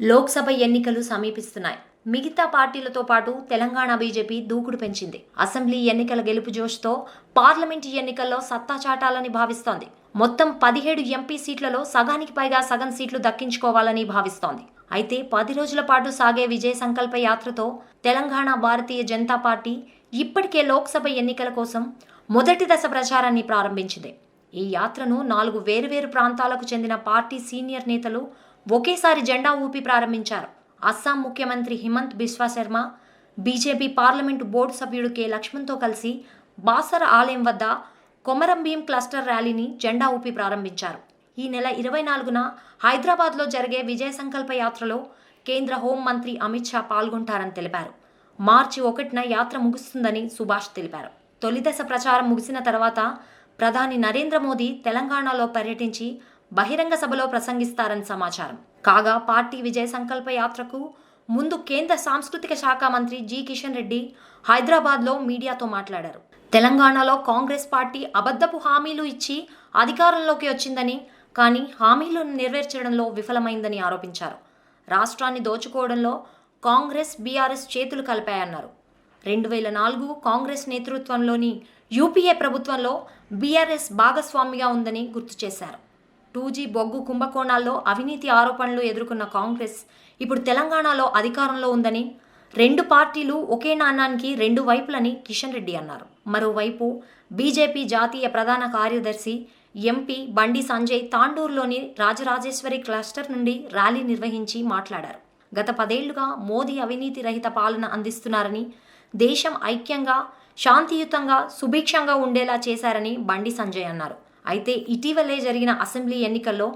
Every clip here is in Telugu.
లోక్సభ ఎన్నికలు సమీపిస్తున్నాయి. మిగతా పార్టీలతో పాటు తెలంగాణ బీజేపీ దూకుడు పెంచింది. అసెంబ్లీ ఎన్నికల గెలుపు జోష్తో పార్లమెంటు ఎన్నికల్లో సత్తా చాటాలని భావిస్తోంది. మొత్తం పదిహేడు ఎంపీ సీట్లలో సగానికి పైగా సగం సీట్లు దక్కించుకోవాలని భావిస్తోంది. అయితే పది రోజుల పాటు సాగే విజయ సంకల్ప యాత్రతో తెలంగాణ భారతీయ జనతా పార్టీ ఇప్పటికే లోక్సభ ఎన్నికల కోసం మొదటి దశ ప్రచారాన్ని ప్రారంభించింది. ఈ యాత్రను నాలుగు వేరువేరు ప్రాంతాలకు చెందిన పార్టీ సీనియర్ నేతలు ఒకేసారి జెండా ఊపి ప్రారంభించారు. అస్సాం ముఖ్యమంత్రి Himanta Biswa Sarma BJP parliament board సభ్యుడు కె. లక్ష్మణ్తో కలిసి బాసర ఆలయం వద్ద కొమరంభీం క్లస్టర్ ర్యాలీని జెండా ఊపి ప్రారంభించారు. ఈ నెల ఇరవై నాలుగున హైదరాబాద్లో జరిగే విజయ సంకల్ప యాత్రలో కేంద్ర హోంమంత్రి అమిత్ షా పాల్గొంటారని తెలిపారు. మార్చి ఒకటిన యాత్ర ముగుస్తుందని సుభాష్ తెలిపారు. తొలి దశ ప్రచారం ముగిసిన తర్వాత ప్రధాని నరేంద్ర మోదీ తెలంగాణలో పర్యటించి బహిరంగ సభలో ప్రసంగిస్తారని సమాచారం. కాగా పార్టీ విజయ సంకల్ప యాత్రకు ముందు కేంద్ర సాంస్కృతిక శాఖ మంత్రి జి కిషన్ రెడ్డి హైదరాబాద్లో మీడియాతో మాట్లాడారు. తెలంగాణలో కాంగ్రెస్ పార్టీ అబద్ధపు హామీలు ఇచ్చి అధికారంలోకి వచ్చిందని కానీ హామీలను నెరవేర్చడంలో విఫలమైందని ఆరోపించారు. రాష్ట్రాన్ని దోచుకోవడంలో కాంగ్రెస్ బీఆర్ఎస్ చేతులు కలిపాయన్నారు. రెండు వేల నాలుగు కాంగ్రెస్ నేతృత్వంలోని యూపీఏ ప్రభుత్వంలో బీఆర్ఎస్ భాగస్వామిగా ఉందని గుర్తు చేశారు. టూ జీ బొగ్గు కుంభకోణాల్లో అవినీతి ఆరోపణలు ఎదుర్కొన్న కాంగ్రెస్ ఇప్పుడు తెలంగాణలో అధికారంలో ఉందని రెండు పార్టీలు ఒకే నాణానికి రెండు వైపులని కిషన్ రెడ్డి అన్నారు. మరోవైపు బీజేపీ జాతీయ ప్రధాన కార్యదర్శి ఎంపీ బండి సంజయ్ తాండూరులోని రాజరాజేశ్వరి క్లస్టర్ నుండి ర్యాలీ నిర్వహించి మాట్లాడారు. గత పదేళ్ళుగా మోదీ అవినీతి రహిత పాలన అందిస్తున్నారని దేశం ఐక్యంగా శాంతియుతంగా సుభిక్షంగా ఉండేలా చేశారని బండి సంజయ్ అన్నారు. అయితే ఇటీవలే జరిగిన అసెంబ్లీ ఎన్నికల్లో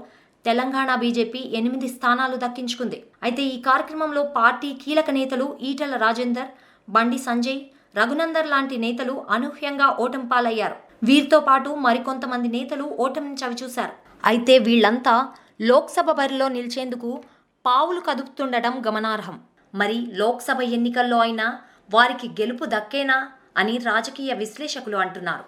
తెలంగాణ బీజేపీ ఎనిమిది స్థానాలు దక్కించుకుంది. అయితే ఈ కార్యక్రమంలో పార్టీ కీలక నేతలు ఈటల రాజేందర్ బండి సంజయ్ రఘునందర్ లాంటి నేతలు అనూహ్యంగా ఓటం పాలయ్యారు. వీరితో పాటు మరికొంతమంది నేతలు ఓటమిని చవిచూశారు అయితే వీళ్ళంతా లోక్సభ బరిలో నిలిచేందుకు పావులు కదుపుతుండటం గమనార్హం. మరి లోక్సభ ఎన్నికల్లో అయినా వారికి గెలుపు దక్కేనా అని రాజకీయ విశ్లేషకులు అంటున్నారు.